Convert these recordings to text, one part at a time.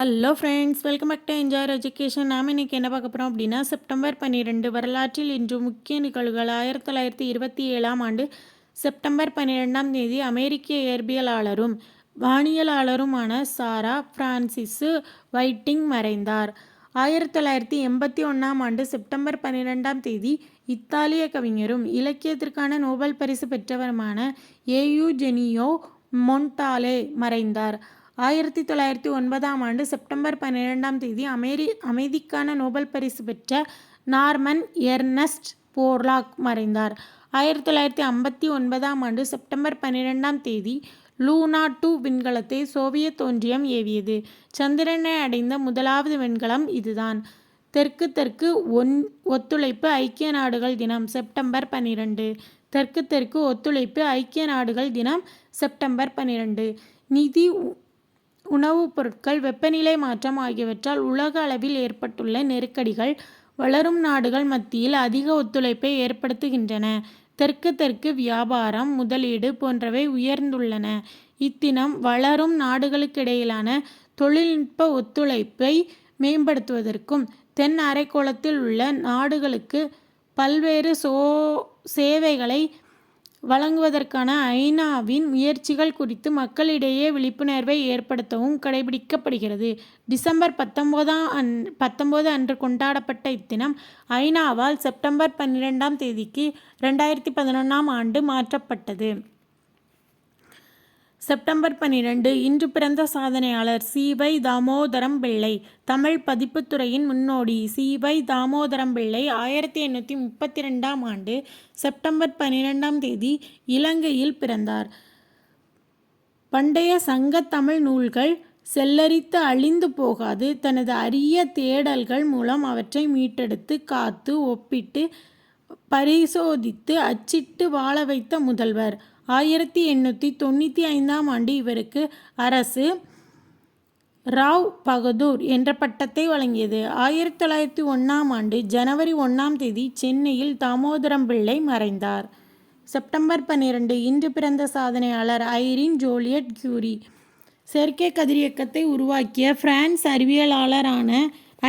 Hello friends welcome back to enjoyer education நாம் இன்றைக்கி என்ன பார்க்க போகிறோம் அப்படின்னா செப்டம்பர் பன்னிரெண்டு வரலாற்றில் இன்று முக்கிய நிகழ்வுகள் ஆயிரத்தி தொள்ளாயிரத்தி இருபத்தி ஏழாம் ஆண்டு செப்டம்பர் பன்னிரெண்டாம் தேதி அமெரிக்க இயற்பியலாளரும் வானியலாளருமான சாரா பிரான்சிஸு வைட்டிங் மறைந்தார். ஆயிரத்தி தொள்ளாயிரத்தி எண்பத்தி ஒன்றாம் ஆண்டு செப்டம்பர் பன்னிரெண்டாம் தேதி இத்தாலிய கவிஞரும் இலக்கியத்திற்கான நோபல் பரிசு பெற்றவருமான ஏயுஜெனியோ மொன்டாலே மறைந்தார். ஆயிரத்தி தொள்ளாயிரத்தி ஒன்பதாம் ஆண்டு செப்டம்பர் பன்னிரெண்டாம் தேதி அமெரி அமைதிக்கான நோபல் பரிசு பெற்ற நார்மன் எர்னஸ்ட் போர்லாக் மறைந்தார். ஆயிரத்தி தொள்ளாயிரத்தி ஐம்பத்தி ஒன்பதாம் ஆண்டு செப்டம்பர் பன்னிரெண்டாம் தேதி லூனா டூ விண்கலத்தை சோவியத் ஒன்றியம் ஏவியது. சந்திரனை அடைந்த முதலாவது விண்கலம் இதுதான். தெற்கு தெற்கு ஒன் ஒத்துழைப்பு ஐக்கிய நாடுகள் தினம் செப்டம்பர் பன்னிரெண்டு. தெற்கு தெற்கு ஒத்துழைப்பு ஐக்கிய நாடுகள் தினம் செப்டம்பர் பன்னிரெண்டு. நிதி உணவுப் பொருட்கள் வெப்பநிலை மாற்றம் ஆகியவற்றால் உலக அளவில் ஏற்பட்டுள்ள நெருக்கடிகள் வளரும் நாடுகள் மத்தியில் அதிக ஒத்துழைப்பை ஏற்படுத்துகின்றன. தெற்கு தெற்கு வியாபாரம் முதலீடு போன்றவை உயர்ந்துள்ளன. இத்தினம் வளரும் நாடுகளுக்கிடையிலான தொழில்நுட்ப ஒத்துழைப்பை மேம்படுத்துவதற்கும் தென் அரைக்கோளத்தில் உள்ள நாடுகளுக்கு பல்வேறு சோ சேவைகளை வழங்குவதற்கான ஐநாவின் முயற்சிகள் குறித்து மக்களிடையே விழிப்புணர்வை ஏற்படுத்தவும் கடைபிடிக்கப்படுகிறது. டிசம்பர் பத்தொம்போதாம் அன் பத்தொம்போது அன்று கொண்டாடப்பட்ட இத்தினம் ஐநாவால் செப்டம்பர் பன்னிரெண்டாம் தேதிக்கு ரெண்டாயிரத்தி பதினொன்றாம் ஆண்டு மாற்றப்பட்டது. செப்டம்பர் பன்னிரண்டு இன்று பிறந்த சாதனையாளர் வை. தாமோதரம் பிள்ளை. தமிழ் பதிப்புத்துறையின் முன்னோடி வை. தாமோதரம் பிள்ளை ஆயிரத்தி எண்ணூற்றி முப்பத்தி ரெண்டாம் ஆண்டு செப்டம்பர் பன்னிரெண்டாம் தேதி இலங்கையில் பிறந்தார். பண்டைய சங்க தமிழ் நூல்கள் செல்லரித்து அழிந்து போகாது தனது அரிய தேடல்கள் மூலம் அவற்றை மீட்டெடுத்து காத்து ஒப்பிட்டு பரிசோதித்து அச்சிட்டு வாழ வைத்த முதல்வர். ஆயிரத்தி எண்ணூற்றி தொண்ணூற்றி ஐந்தாம் ஆண்டு இவருக்கு அரசு ராவ் பகதூர் என்ற பட்டத்தை வழங்கியது. ஆயிரத்தி தொள்ளாயிரத்தி ஒன்றாம் ஆண்டு ஜனவரி ஒன்றாம் தேதி சென்னையில் தாமோதரம் பிள்ளை மறைந்தார். செப்டம்பர் பன்னிரண்டு இன்று பிறந்த சாதனையாளர் ஐரின் ஜோலியட் கியூரி செயற்கை கதிரியக்கத்தை உருவாக்கிய பிரான்ஸ் அறிவியலாளரான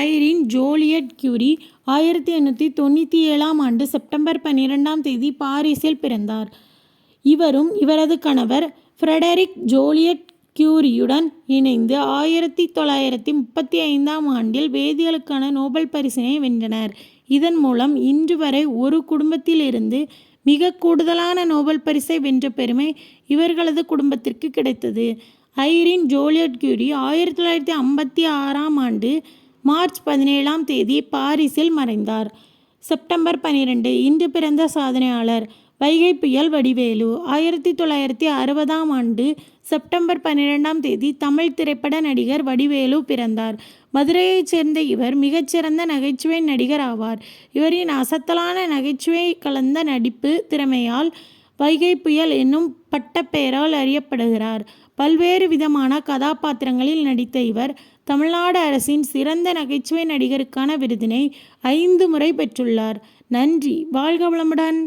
ஐரின் ஜோலியட் கியூரி ஆயிரத்தி எண்ணூற்றி தொண்ணூற்றி ஏழாம் ஆண்டு செப்டம்பர் பன்னிரெண்டாம் தேதி பாரிஸில் பிறந்தார். இவரும் இவரது கணவர் ஃப்ரெடரிக் ஜோலியட் கியூரியுடன் இணைந்து ஆயிரத்தி தொள்ளாயிரத்தி முப்பத்தி ஐந்தாம் ஆண்டில் வேதியியலுக்கான நோபல் பரிசினை வென்றனர். இதன் மூலம் இன்று வரை ஒரு குடும்பத்திலிருந்து மிக கூடுதலான நோபல் பரிசை வென்ற பெருமை இவர்களது குடும்பத்திற்கு கிடைத்தது. ஐரின் ஜோலியட் கியூரி ஆயிரத்தி தொள்ளாயிரத்தி ஐம்பத்தி ஆறாம் ஆண்டு மார்ச் பதினேழாம் தேதி பாரிஸில் மறைந்தார். செப்டம்பர் பனிரெண்டு இன்று பிறந்த சாதனையாளர். வைகை புயல் வடிவேலு. ஆயிரத்தி தொள்ளாயிரத்தி அறுபதாம் ஆண்டு செப்டம்பர் பன்னிரெண்டாம் தேதி தமிழ் திரைப்பட நடிகர் வடிவேலு பிறந்தார். மதுரையைச் சேர்ந்த இவர் மிகச்சிறந்த நகைச்சுவை நடிகர் ஆவார். இவரின் அசத்தலான நகைச்சுவை கலந்த நடிப்பு திறமையால் வைகை புயல் என்னும் பட்டப்பெயரால் அறியப்படுகிறார். பல்வேறு விதமான கதாபாத்திரங்களில் நடித்த இவர் தமிழ்நாடு அரசின் சிறந்த நகைச்சுவை நடிகருக்கான விருதினை ஐந்து முறை பெற்றுள்ளார். நன்றி. வாழ்க வளமுடன்.